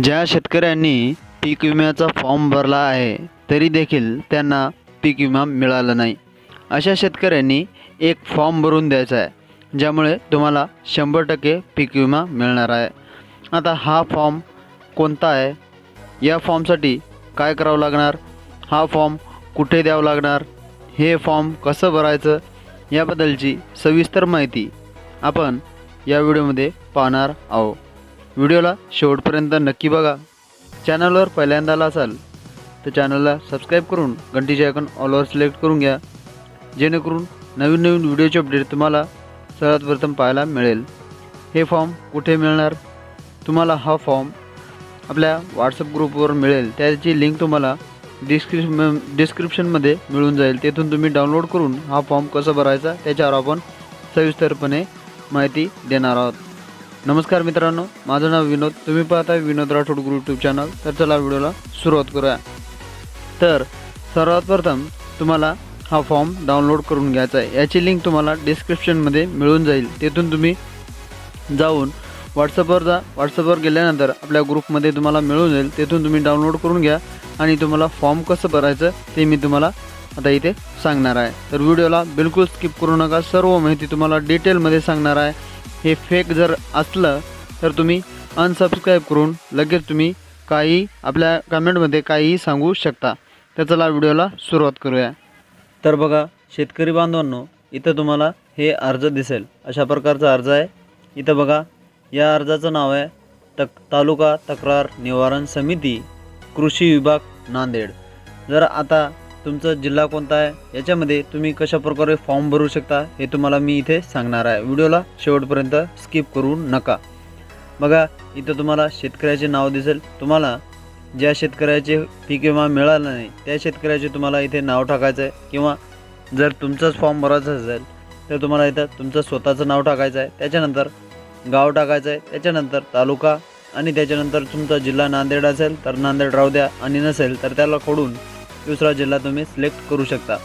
ज्या शेतकऱ्यांनी पीक विम्याचा फॉर्म भरला आहे तरी देखील त्यांना पीक विमा मिळाला नाही. अशा शेतकऱ्यांनी एक फॉर्म भरून द्यायचा आहे ज्यामुळे तुम्हाला शंभर टक्के पीक विमा मिळणार आहे. आता हा फॉर्म कोणता आहे? या फॉर्मसाठी काय करावं लागणार? हा फॉर्म कुठे द्यावं लागणार? हे फॉर्म कसं भरायचं? याबद्दलची सविस्तर माहिती आपण या व्हिडिओमध्ये पाहणार आहोत. व्हिडिओला शेवटपर्यंत नक्की बघा. चॅनलवर पहिल्यांदा आला असाल तर चॅनलला सबस्क्राईब करून घंटीचे आयकॉन ऑलवर सिलेक्ट करून घ्या. जेणेकरून नवीन नवीन व्हिडिओचे अपडेट तुम्हाला सर्वात प्रथम पाहायला मिळेल. हे फॉर्म कुठे मिळणार? तुम्हाला हा फॉर्म आपल्या व्हॉट्सअप ग्रुपवर मिळेल. त्याची लिंक तुम्हाला डिस्क्रिप्शन डिस्क्रिप्शनमध्ये मिळून जाईल. तेथून तुम्ही डाउनलोड करून हा फॉर्म कसा भरायचा त्याच्यावर आपण सविस्तरपणे माहिती देणार आहोत. नमस्कार मित्रांनो माझं नाव विनोद. तुम्ही पाहताय Vinod Rathod group YouTube channel तर चला व्हिडिओला सुरुवात करूया. तर सर्वात प्रथम तुम्हाला हा फॉर्म डाउनलोड करून घ्यायचा आहे. याची लिंक तुम्हाला डिस्क्रिप्शनमध्ये मिळून जाईल. तेथून तुम्ही जाऊन व्हॉट्सअपवर जा. व्हॉट्सअपवर गेल्यानंतर आपल्या ग्रुपमध्ये तुम्हाला मिळून जाईल. तेथून तुम्ही डाउनलोड करून घ्या आणि तुम्हाला फॉर्म कसं भरायचं ते मी तुम्हाला आता इथे सांगणार आहे. तर व्हिडिओला बिलकुल स्किप करू नका. सर्व माहिती तुम्हाला डिटेलमध्ये सांगणार आहे. हे फेक जर असलं तर तुम्ही अनसबस्क्राईब करून लगेच तुम्ही काही आपल्या कमेंटमध्ये काहीही सांगू शकता. तर चला व्हिडिओला सुरुवात करूया. तर बघा शेतकरी बांधवांनो इथं तुम्हाला हे अर्ज दिसेल. अशा प्रकारचा अर्ज आहे. इथं बघा या अर्जाचं नाव आहे तक तालुका तक्रार निवारण समिती कृषी विभाग नांदेड. जर आता तुमचा जिल्हा कोणता आहे? याच्यामध्ये तुम्ही कशा प्रकारे फॉर्म भरू शकता हे तुम्हाला मी इथे सांगणार आहे. व्हिडिओला शेवटपर्यंत स्किप करू नका. बघा इथं तुम्हाला शेतकऱ्याचे नाव दिसेल. तुम्हाला ज्या शेतकऱ्याचे पीक विमा मिळाला नाही त्या शेतकऱ्याचे तुम्हाला इथे नाव टाकायचं आहे किंवा जर तुमचाच फॉर्म भरायचा असेल तर तुम्हाला इथं तुमचं स्वतःचं नाव टाकायचं आहे त्याच्यानंतर गाव टाकायचं आहे त्याच्यानंतर तालुका आणि त्याच्यानंतर तुमचा जिल्हा नांदेड असेल तर नांदेड राहू द्या. आणि नसेल तर त्याला खोडून दुसरा जिल्हा तुम्ही सिलेक्ट करू शकता.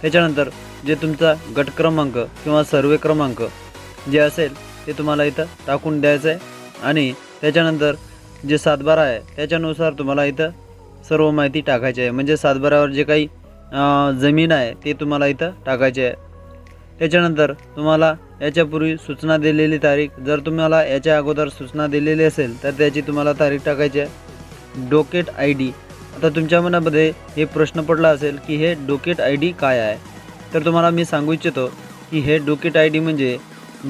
त्याच्यानंतर जे तुमचा गट क्रमांक किंवा सर्वे क्रमांक जे असेल ते तुम्हाला इथं टाकून द्यायचं आहे. आणि त्याच्यानंतर जे सातबारा आहे त्याच्यानुसार तुम्हाला इथं सर्व माहिती टाकायची आहे. म्हणजे सातबारावर जे काही जमीन आहे ते तुम्हाला इथं टाकायचे आहे. त्याच्यानंतर तुम्हाला याच्यापूर्वी सूचना दिलेली तारीख जर तुम्हाला याच्या अगोदर सूचना दिलेली असेल तर त्याची तुम्हाला तारीख टाकायची आहे. Docket I D. आता तुमच्या मनामध्ये हे प्रश्न पडला असेल की हे डोकेट आय डी काय आहे? तर तुम्हाला मी सांगू इच्छितो की हे डोकेट आय डी म्हणजे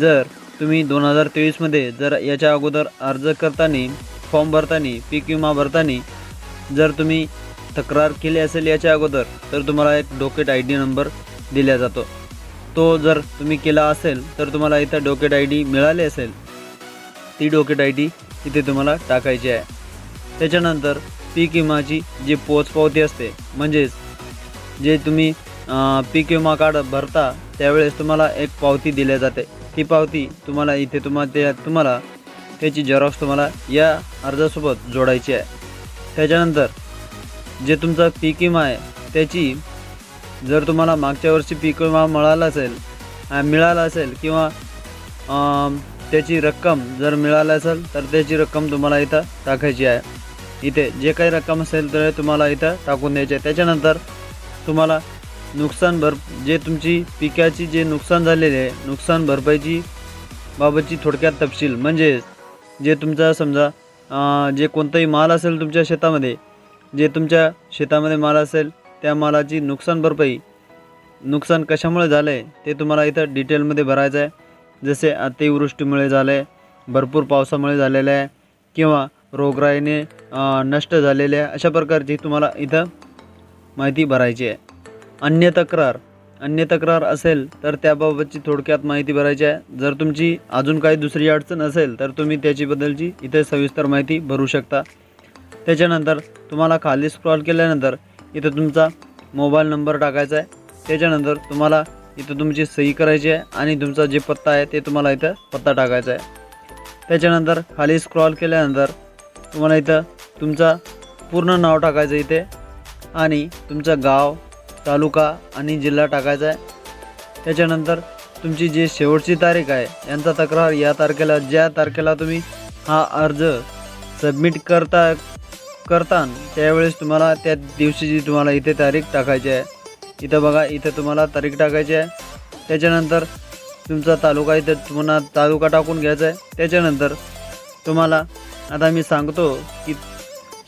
जर तुम्ही दोन हजार तेवीसमध्ये जर याच्या अगोदर अर्ज करताना फॉर्म भरताना पीक विमा भरताना जर तुम्ही तक्रार केली असेल याच्या अगोदर तर तुम्हाला एक डोकेट आय डी नंबर दिला जातो. तो जर तुम्ही केला असेल तर तुम्हाला इथं डोकेट आय डी मिळाली असेल ती डोकेट आय डी इथे तुम्हाला टाकायची आहे. त्याच्यानंतर पीक विमाची जी पोचपावती असते म्हणजेच जे तुम्ही पीक विमा कार्ड भरता त्यावेळेस तुम्हाला एक पावती दिली जाते. ती पावती तुम्हाला इथे तुम्हाला त्या तुम्हाला त्याची झेरॉक्स तुम्हाला या अर्जासोबत जोडायची आहे. त्याच्यानंतर जे तुमचा पीक विमा आहे त्याची जर तुम्हाला मागच्या वर्षी पीक विमा मिळाला असेल मिळाला असेल किंवा त्याची रक्कम जर मिळाली असेल तर त्याची रक्कम तुम्हाला इथं टाकायची आहे. इथे जे काही रक्कम असेल तर तुम्हाला इथं टाकून द्यायचे. आहे त्याच्यानंतर तुम्हाला नुकसान भर जे तुमची पिकाची जे नुकसान झालेले आहे नुकसान भरपाईची बाबतची थोडक्यात तपशील. म्हणजे जे तुमचा समजा जे कोणताही माल असेल तुमच्या शेतामध्ये जे तुमच्या शेतामध्ये माल असेल त्या मालाची नुकसान भरपाई नुकसान कशामुळे झालं आहे ते तुम्हाला इथं डिटेलमध्ये भरायचं आहे. जसे अतिवृष्टीमुळे झालं आहे भरपूर पावसामुळे झालेलं आहे किंवा रोगराईने नष्ट झालेले आहे अशा प्रकारची तुम्हाला इथं माहिती भरायची आहे. अन्य तक्रार अन्य तक्रार असेल तर त्याबाबतची थोडक्यात माहिती भरायची आहे. जर तुमची अजून काही दुसरी अडचण असेल तर तुम्ही त्याच्याबद्दलची इथे सविस्तर माहिती भरू शकता. त्याच्यानंतर तुम्हाला खाली स्क्रॉल केल्यानंतर इथं तुमचा मोबाईल नंबर टाकायचा आहे. त्याच्यानंतर तुम्हाला इथं तुमची सही करायची आहे आणि तुमचा जे पत्ता आहे ते तुम्हाला इथं पत्ता टाकायचा आहे. त्याच्यानंतर खाली स्क्रॉल केल्यानंतर तुम्हाला इथं तुमचा पूर्ण नाव टाकायचं इथे आणि तुमचं गाव तालुका आणि जिल्हा टाकायचा आहे. त्याच्यानंतर तुमची जी शेवटची तारीख आहे यांचा तक्रार या तारखेला ज्या तारखेला तुम्ही हा अर्ज सबमिट करता करता त्यावेळेस तुम्हाला त्या दिवशीची तुम्हाला इथे तारीख टाकायची आहे इथं बघा इथं तुम्हाला तारीख टाकायची आहे. त्याच्यानंतर तुमचा तालुका इथं तुम्हाला तालुका टाकून घ्यायचा आहे. त्याच्यानंतर तुम्हाला आता मी सांगतो की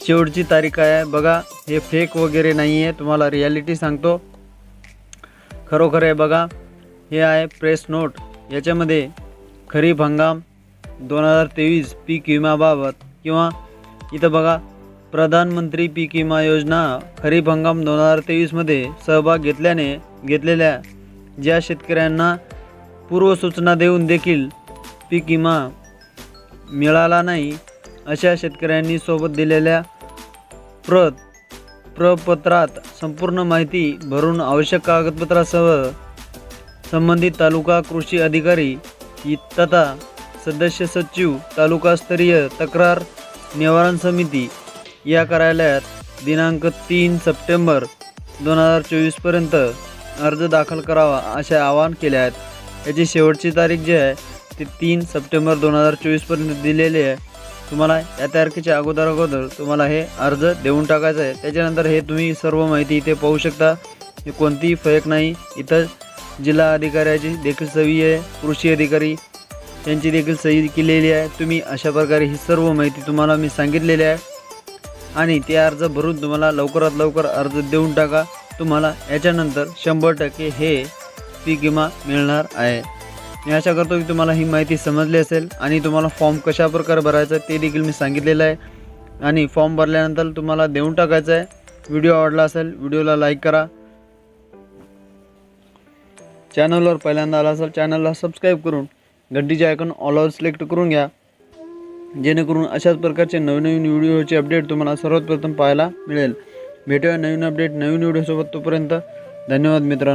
शेवटची तारीख काय आहे. बघा हे फेक वगैरे नाही आहे तुम्हाला रियालिटी सांगतो. खरोखर आहे बघा हे आहे प्रेस नोट याच्यामध्ये खरीप हंगाम दोन हजार तेवीस पीक विम्याबाबत किंवा इथं बघा प्रधानमंत्री पीक विमा योजना खरीप हंगाम दोन हजार तेवीसमध्ये सहभाग घेतल्याने घेतलेल्या ज्या शेतकऱ्यांना पूर्वसूचना देऊन देखील पीक विमा मिळाला नाही अशा शेतकऱ्यांनी सोबत दिलेल्या प्रत प्रपत्रात संपूर्ण माहिती भरून आवश्यक कागदपत्रासह संबंधित तालुका कृषी अधिकारी तथा सदस्य सचिव तालुकास्तरीय तक्रार निवारण समिती या कार्यालयात दिनांक तीन सप्टेंबर दोन हजार चोवीसपर्यंत अर्ज दाखल करावा असे आवाहन केले आहेत याची शेवटची तारीख जी आहे ती तीन सप्टेंबर दोन हजार चोवीसपर्यंत दिलेली आहे. तुम्हाला या तारखेच्या अगोदर अगोदर तुम्हाला हे अर्ज देऊन टाकायचं आहे. त्याच्यानंतर हे तुम्ही सर्व माहिती इथे पाहू शकता. हे कोणतीही फरक नाही. इथं जिल्हा अधिकाऱ्याची देखील सही आहे. कृषी अधिकारी यांची देखील सही केलेली आहे. तुम्ही अशा प्रकारे ही सर्व माहिती तुम्हाला मी सांगितलेली आहे. आणि ते अर्ज भरून तुम्हाला लवकरात लवकर अर्ज देऊन टाका. तुम्हाला याच्यानंतर शंभर टक्के हे पीक विमा मिळणार आहे. मी आशा करतो की तुम्हाला ही माहिती समजली असेल आणि तुम्हाला फॉर्म कशा प्रकारे भरायचा ते देखील मी सांगितलेलं आहे. आणि फॉर्म भरल्यानंतर तुम्हाला देऊन टाकायचं आहे. व्हिडिओ आवडला असेल व्हिडिओला लाईक करा. चॅनलवर पहिल्यांदा आला असेल चॅनलला सबस्क्राईब करून घंटीचे आयकॉन ऑलवर सिलेक्ट करून घ्या. जेणेकरून अशाच प्रकारचे नवनवीन व्हिडिओचे अपडेट तुम्हाला सर्वात प्रथम पाहायला मिळेल. भेटूया नवीन अपडेट नवीन व्हिडिओसोबत तोपर्यंत. धन्यवाद मित्रांनो.